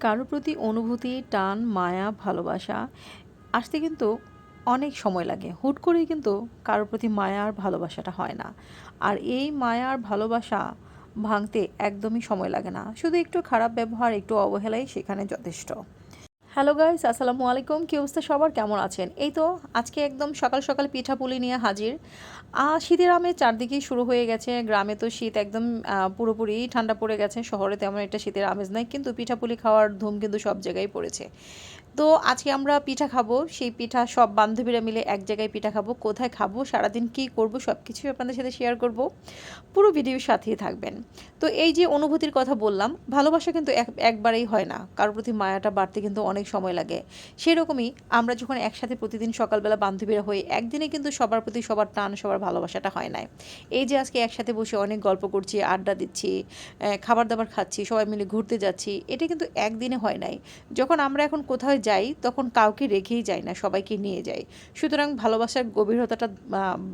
কারোর প্রতি অনুভূতি, টান, মায়া, ভালোবাসা আসতে কিন্তু অনেক সময় লাগে। হুট করেই কিন্তু কারোর প্রতি মায়া আর ভালোবাসাটা হয় না। আর এই মায়া আর ভালোবাসা ভাঙতে একদমই সময় লাগে না। শুধু একটু খারাপ ব্যবহার, একটু অবহেলাই সেখানে যথেষ্ট। হ্যালো গাইস আসসালামু আলাইকুম কি অবস্থা সবার? কেমন আছেন? এই তো, আজকে একদম সকাল সকাল পিঠাপুলি নিয়ে হাজির। শীতের আমেজ চারদিকেই শুরু হয়ে গেছে। গ্রামে তো শীত একদম পুরোপুরি ঠান্ডা পড়ে গেছে। শহরে তেমন একটা শীতের আমেজ নাই, কিন্তু পিঠাপুলি খাওয়ার ধুম কিন্তু সব জায়গায় পড়েছে। তো আজকে আমরা পিঠা খাব। সেই পিঠা সব বান্ধবীরা মিলে এক জায়গায় পিঠা খাব। কোথায় খাব? সারাদিন কি করব? সব কিছুই আপনাদের সাথে শেয়ার করব। পুরো ভিডিওর সাথেই থাকবেন। তো এই যে অনুভূতির কথা বললাম, ভালোবাসা কিন্তু এক, একবারেই হয় না। কারোর প্রতি মায়াটা বাড়তে কিন্তু অনেক সময় লাগে। সেরকমই আমরা যখন একসাথে প্রতিদিন সকালবেলা বান্ধবীরা হই, একদিনে কিন্তু সবার প্রতি সবার টান, সবার ভালোবাসাটা হয় না এই যে আজকে একসাথে বসে অনেক গল্প করছি, আড্ডা দিচ্ছি খাবার দাবার খাচ্ছি, সবাই মিলে ঘুরতে যাচ্ছি, এটা কিন্তু একদিনে হয় নাই। যখন আমরা এখন কোথাও যাই, তখন কাউকে রেখেই যাই না, সবাইকে নিয়ে যাই। সুতরাং ভালোবাসার গভীরতাটা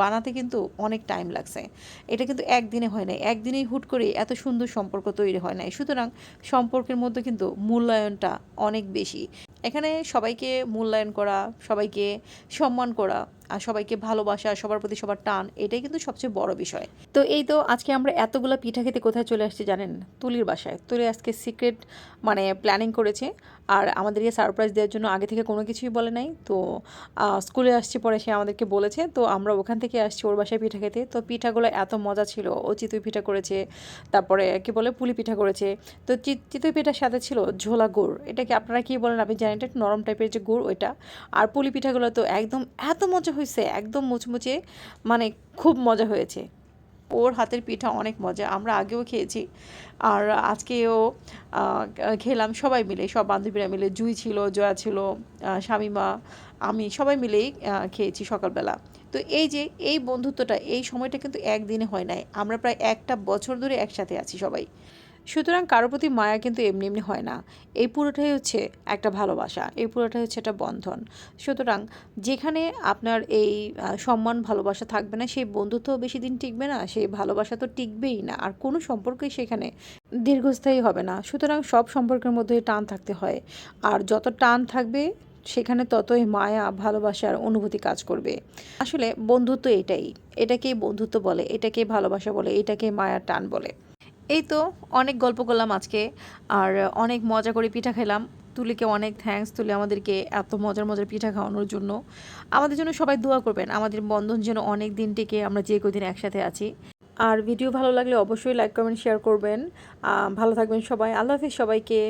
বানাতে কিন্তু অনেক টাইম লাগছে। এটা কিন্তু একদিনে হয় নাই। একদিনেই হুট করে এত সুন্দর সম্পর্ক তৈরি হয় নাই। সুতরাং সম্পর্কের মধ্যে কিন্তু মূল্যায়নটা অনেক বেশি। এখানে সবাইকে মূল্যায়ন করা, সবাইকে সম্মান করা, আর সবাইকে ভালোবাসা, সবার প্রতি সবার টান, এটাই কিন্তু সবচেয়ে বড় বিষয়। তো এই তো আজকে আমরা এতগুলো পিঠা খেতে কোথায় চলে আসছি জানেন? তুলির বাসায়। তুলি আজকে সিক্রেট মানে প্ল্যানিং করেছে। আর আমাদেরকে সারপ্রাইজ দেওয়ার জন্য আগে থেকে কোনো কিছুই বলে নাই। তো স্কুলে আসছি পরে সে আমাদেরকে বলেছে, তো আমরা ওখান থেকে আসছি ওর বাসায় পিঠা খেতে। তো পিঠাগুলো এত মজা ছিল, ও চিতই পিঠা করেছে, তারপরে কি বলে পুলি পিঠা করেছে। তো চিতই পিঠার সাথে ছিল ঝোলা গুড়। এটা কি আপনারা কি বলেন, আপনি জানি এটা একটু নরম টাইপের যে গুড় ওইটা। আর পুলি পিঠাগুলো তো একদম এত মজা হয়েছে, একদম মুচমুচে মানে খুব মজা হয়েছে। ওর হাতের পিঠা অনেক মজা, আমরা আগেও খেয়েছি। আর আজকেও খেলাম সবাই মিলে, সব বান্ধবীরা মিলে, জুই ছিল, জয়া ছিল স্বামীমা আমি, সবাই মিলেই খেয়েছি সকালবেলা। তো এই যে, এই বন্ধুত্বটা, এই সময়টা কিন্তু একদিনে হয় নাই। আমরা প্রায় একটা বছর ধরে একসাথে আছি সবাই। সুতরাং কারোর প্রতি মায়া কিন্তু এমনি এমনি হয় না। এই পুরোটাই হচ্ছে একটা ভালোবাসা। এই পুরোটাই হচ্ছে একটা বন্ধন। সুতরাং যেখানে আপনার এই সম্মান, ভালোবাসা থাকবে না, সেই বন্ধুত্ব বেশি দিন টিকবে না, সেই ভালোবাসা তো টিকবেই না। আর কোনো সম্পর্কই সেখানে দীর্ঘস্থায়ী হবে না। সুতরাং সব সম্পর্কের মধ্যে টান থাকতে হয়। আর যত টান থাকবে, সেখানে ততই মায়া ভালোবাসার অনুভূতি কাজ করবে। আসলে বন্ধুত্ব এটাই। এটাকেই বন্ধুত্ব বলে এটাকে ভালোবাসা বলে, এটাকেই মায়ার টান বলে। এই তো অনেক গল্প করলাম আজকে, আর অনেক মজা করে পিঠা খেলাম। তুলিকে অনেক থ্যাঙ্কস তুলি আমাদেরকে এত মজার মজার পিঠা খাওয়ানোর জন্য। আমাদের জন্য সবাই দোয়া করবেন, আমাদের বন্ধন যেন অনেক দিন টিকে, আমরা যে কদিন একসাথে আছি। আর ভিডিও ভালো লাগলে অবশ্যই লাইক কমেন্ট শেয়ার করবেন। ভালো থাকবেন সবাই, আল্লাহ হাফিজ সবাইকে।